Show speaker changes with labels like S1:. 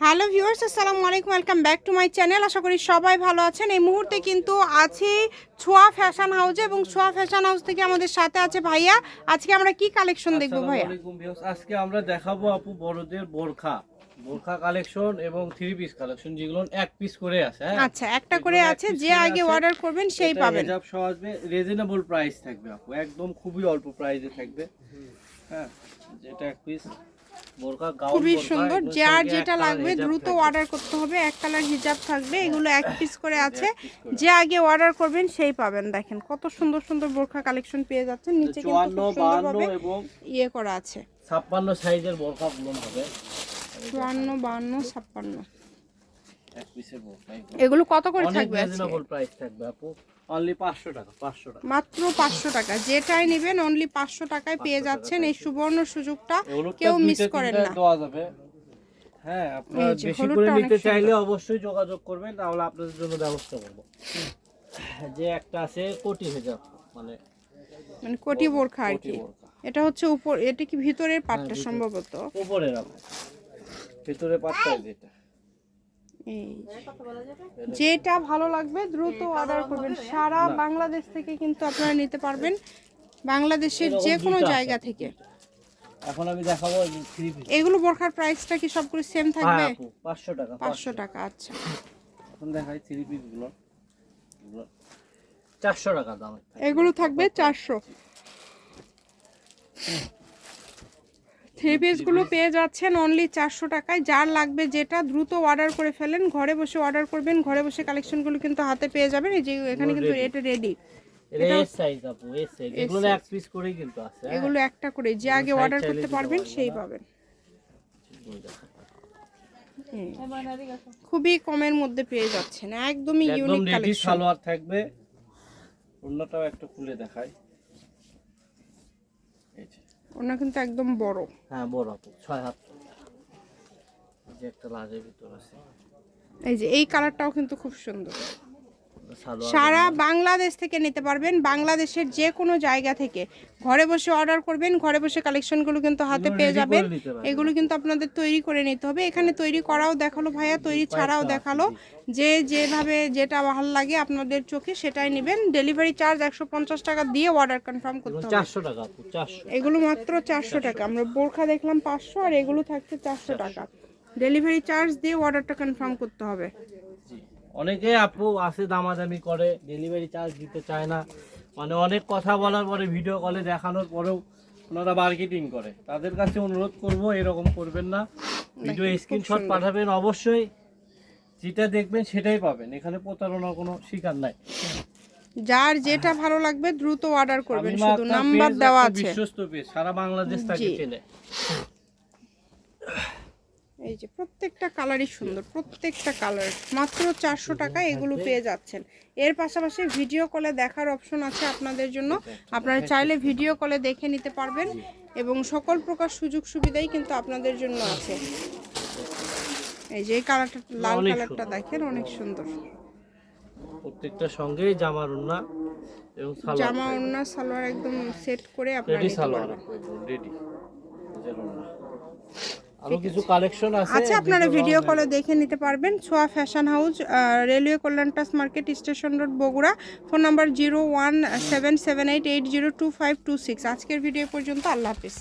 S1: Hello viewers আসসালামু আলাইকুম welcome back to my channel. আশা করি সবাই ভালো আছেন। এই মুহূর্তে কিন্তু আছি ছোঁয়া ফ্যাশন হাউসে এবং ছোঁয়া ফ্যাশন হাউস থেকে আমাদের সাথে আছে ভাইয়া। আজকে আমরা কি কালেকশন দেখব ভাইয়া।
S2: আজকে আমরা দেখাবো আপু বড়দের বোরখা। বোরখা কালেকশন এবং থ্রি পিস কালেকশন যেগুলো এক পিস করে আছে হ্যাঁ?
S1: আচ্ছা একটা করে আছে যে আগে অর্ডার করবেন সেই পাবেন।
S2: হিজাব সহ আসবে রিজনেবল প্রাইস থাকবে আপু একদম খুবই অল্প প্রাইসে থাকবে হ্যাঁ? যেটা এক পিস
S1: খুবই সুন্দর। যার যেটা লাগবে দ্রুত অর্ডার করতে হবে। এক কালার হিজাব থাকবে এগুলো এক পিস করে আছে। যে আগে অর্ডার করবেন সেই পাবেন। দেখেন কত সুন্দর সুন্দর বোরখা কালেকশন পেয়ে যাচ্ছেন। নিচে কিন্তু সুন্দরভাবে ইয়ে করা আছে।
S2: ছাপ্পান্ন সাইজের বোরখা গুলো হবে।
S1: চুয়ান্ন বান্ন ছাপ্পান্ন।
S2: এক পিসের বোরখা এগুলো।
S1: এগুলো কত করে থাকবে আজকে?
S2: প্রাইস থাকবে আপু। অনলি পাঁচশো টাকা পাঁচশো টাকা।
S1: মাত্র পাঁচশো টাকা। যেটাই নেবেন অনলি পাঁচশো টাকায় পেয়ে যাচ্ছেন। এই সুবর্ণ সুযোগটা কেউ মিস করেন না।
S2: দেওয়া যাবে। হ্যাঁ আপনারা
S1: এই
S2: বেশি করে নিতে চাইলে অবশ্যই যোগাযোগ করবেন তাহলে আপনাদের জন্য ব্যবস্থা করব। যে একটা আছে কোটি হেজাব মানে
S1: মানে কোটি বোরখা আর কি। এটা হচ্ছে উপর এটা কি ভিতরের পাটটা সম্ভবত?
S2: উপরে রাখো ভিতরে পাত্তা যেটা।
S1: এই। যেটা ভালো লাগবে দ্রুত অর্ডার করবেন। সারা বাংলাদেশ থেকে কিন্তু আপনারা নিতে পারবেন। বাংলাদেশের যে কোনো জায়গা থেকে।
S2: এখন আমি দেখাবো
S1: এগুলো বোরখার প্রাইসটা কি সবগুলো সেম থাকবে?
S2: হ্যাঁ আপু পাঁচশো টাকা
S1: পাঁচশো টাকা। আচ্ছা।
S2: এখন দেখাই থ্রি পিসগুলো। এগুলো চারশো টাকা দাম।
S1: এগুলো থাকবে চারশো। থ্রি পিসগুলো পেয়ে যাচ্ছেন অনলি চারশো টাকায়। যার লাগবে যেটা দ্রুত অর্ডার করে ফেলেন ঘরে বসে অর্ডার করবেন ঘরে বসে কালেকশনগুলো কিন্তু হাতে পেয়ে যাবেন। এই যে এখানে কিন্তু। এটা রেডি
S2: এটা এস সাইজ আপু এস সাইজ এগুলো এক করেই কিন্তু আছে হ্যাঁ?
S1: এগুলো একটা করে যে আগে অর্ডার করতে পারবেন সেই পাবেন। খুবই কমের মধ্যে পেয়ে যাচ্ছেন। একদমই ইউনিক কালেকশন
S2: সালোয়ার থাকবে। অন্যটাও একটা খুলে দেখাই। এই যে।
S1: ওনা কিন্তু একদম বড়।
S2: হ্যাঁ বড় আপু ছয় হাত। এই যে একটা লাজের ভিতর আছে।
S1: এই যে এই কালারটাও কিন্তু খুব সুন্দর। সারা বাংলাদেশ থেকে নিতে পারবেন। বাংলাদেশের যে কোনো জায়গা থেকে। ঘরে বসে অর্ডার করবেন ঘরে বসে কালেকশনগুলো কিন্তু হাতে পেয়ে যাবেন। এগুলো কিন্তু আপনাদের তৈরি করে নিতে হবে। এখানে তৈরি করাও দেখাল ভাইয়া তৈরি ছাড়াও দেখাল। যে যেভাবে যেটা ভালো লাগে আপনাদের চোখে সেটাই নেবেন। ডেলিভারি চার্জ একশো পঞ্চাশ টাকা দিয়ে অর্ডার কনফার্ম করতে হবে।
S2: চারশো টাকা
S1: এগুলো মাত্র চারশো টাকা। আমরা বোরখা দেখলাম পাঁচশো আর এগুলো থাকছে চারশো টাকা। ডেলিভারি চার্জ দিয়ে অর্ডারটা কনফার্ম করতে হবে।
S2: অনেকে আপু আছে দামাদামি করে ডেলিভারি চার্জ দিতে চায় না। মানে অনেক কথা বলার পরে ভিডিও কলে দেখানোর পরেও ওনারা মার্কেটিং করে। তাদের কাছে অনুরোধ করব এরকম করবেন না। ভিডিও স্ক্রিনশট পাঠাবেন অবশ্যই। যেটা দেখবেন সেটাই পাবেন। এখানে প্রতারণার কোনো শিকার নাই।
S1: যার যেটা ভালো লাগবে দ্রুত অর্ডার করবেন। শুধু নাম্বার দেওয়া আছে।
S2: বিশ্বস্ত পেজ সারা বাংলাদেশ
S1: জি।
S2: চেনে।
S1: এই যে প্রত্যেকটা কালারই সুন্দর প্রত্যেকটা কালার মাত্র চারশো টাকা এগুলো পেয়ে যাচ্ছেন। এর পাশাপাশি ভিডিও কলে দেখার অপশন আছে আপনাদের জন্য। আপনারা চাইলে ভিডিও কলে দেখে নিতে পারবেন এবং সকল প্রকার সুযোগ সুবিধাই কিন্তু আপনাদের জন্য আছে। এই যে কালারটা লাল কালারটা দেখেন অনেক সুন্দর।
S2: প্রত্যেকটা সঙ্গে জামার উন্না এবং সালোয়ার
S1: জামা ওড়না সালোয়ার একদম সেট করে আপনারা
S2: রেডি
S1: নিতে
S2: সালোয়ার।
S1: পারবেন।
S2: রেডি আরও কিছু কালেকশন আছে
S1: আচ্ছা আপনারা ভিডিও কলে দেখে নিতে পারবেন। Chhoya fashion house railway কল্যাণটাস market station road Bogura. Phone number zero one seven seven eight eight zero two five two six আজকের ভিডিও পর্যন্ত আল্লাহ হাফিজ।